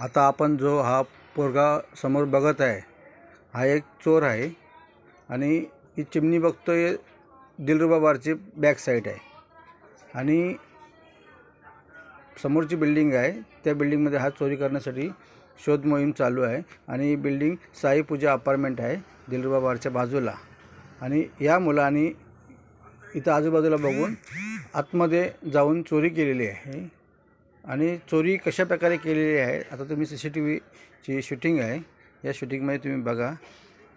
आता आपण जो हा पोरगा समोर बघत आहे हा एक चोर आहे आणि ही चिमणी बघतोय दिलरुबा बारची बॅक साईड आहे. आणि समोरची बिल्डिंग आहे त्या बिल्डिंगमध्ये हा चोरी करण्यासाठी शोध मोहीम चालू आहे आणि ही बिल्डिंग साई पूजा अपार्टमेंट आहे दिलरुबा बारच्या बाजूला. आणि या मुलांनी इथं आजूबाजूला बघून आतमध्ये जाऊन चोरी केलेली आहे. आणि चोरी कशा प्रकारे केलेली आहे आता तुम्ही सी सी टी व्हीची शूटिंग आहे या शूटिंगमध्ये तुम्ही बघा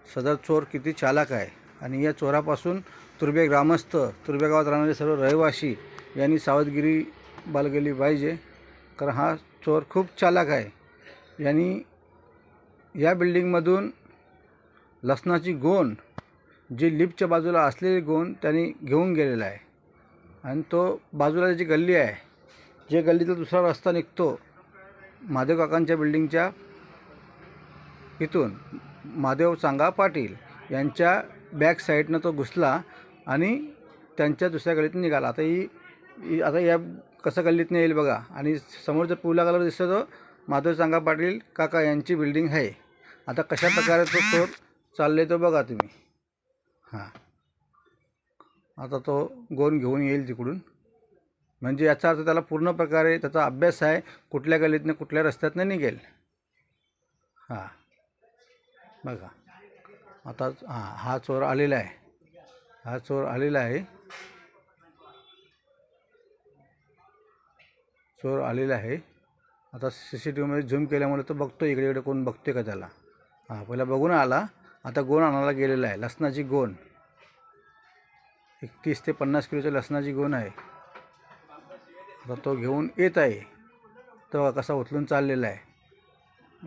सदर चोर किती चालाक आहे आणि या चोरापासून तुर्बे ग्रामस्थ तुर्बे गावात राहणारे सर्व रहिवासी यांनी सावधगिरी बाळगली पाहिजे कारण हा चोर खूप चालाक आहे. यांनी या बिल्डिंगमधून लसणाची गोण जी लिफ्टच्या बाजूला असलेली गोण त्यांनी घेऊन गेलेला आहे. आणि तो बाजूला जी गल्ली आहे जे गल्लीचा दुसरा रस्ता निघतो महादेव काकांच्या बिल्डिंगच्या इथून महादेव चांगा पाटील यांच्या बॅक साईडनं तो घुसला आणि त्यांच्या दुसऱ्या गल्लीतून निघाला. आता ही आता या कसं गल्लीतनं येईल बघा. आणि समोर जर पिवला कलर दिसतो तो महादेव चांगा पाटील काका यांची बिल्डिंग आहे. आता कशा प्रकारे तो चोर चालले तो बघा तुम्ही. हां. आता तो गोन घेऊन येईल तिकडून. म्हणजे याचा अर्थ त्याला पूर्ण प्रकारे त्याचा अभ्यास आहे कुठल्या गल्लीतनं कुठल्या रस्त्यातनं निघेल. हां. बघा. आता हां हा चोर आलेला आहे. हा चोर आलेला आहे. चोर आलेला आहे. आता सी सी टी व्हीमध्ये झूम केल्यामुळे तो बघतो इकडे इकडे कोण बघतो का त्याला? हां पहिला बघून आला. आता गोण आणायला गेलेला आहे लसणाची गोण. एक तीस ते पन्नास किलोची लसणाची गोण आहे. आता तो घेऊन येत आहे. तो कसा उचलून चाललेला आहे.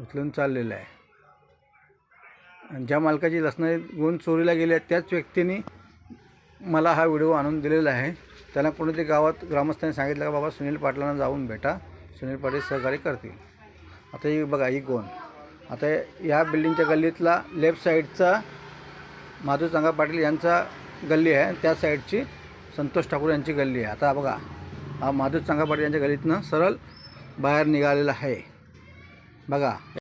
उचलून चाललेला आहे. आणि ज्या मालकाची लसणाची गुण चोरीला गेली आहे त्याच व्यक्तीने मला हा व्हिडिओ आणून दिलेला आहे. त्याला कोणीतरी गावात ग्रामस्थांनी सांगितलं का बाबा सुनील पाटलांना जाऊन भेटा. सुनील पाटील सहकार्य करतील. आता ही बघा ही गोण आता या बिल्डिंगच्या गल्लीतला लेफ्ट साईडचा माधव चांगा पाटील यांचा गल्ली आहे. आणि त्या साईडची संतोष ठाकूर यांची गल्ली आहे. आता बघा हा माधव चांगापाटे यांच्या गलीतनं सरळ बाहेर निघालेला आहे. बघा.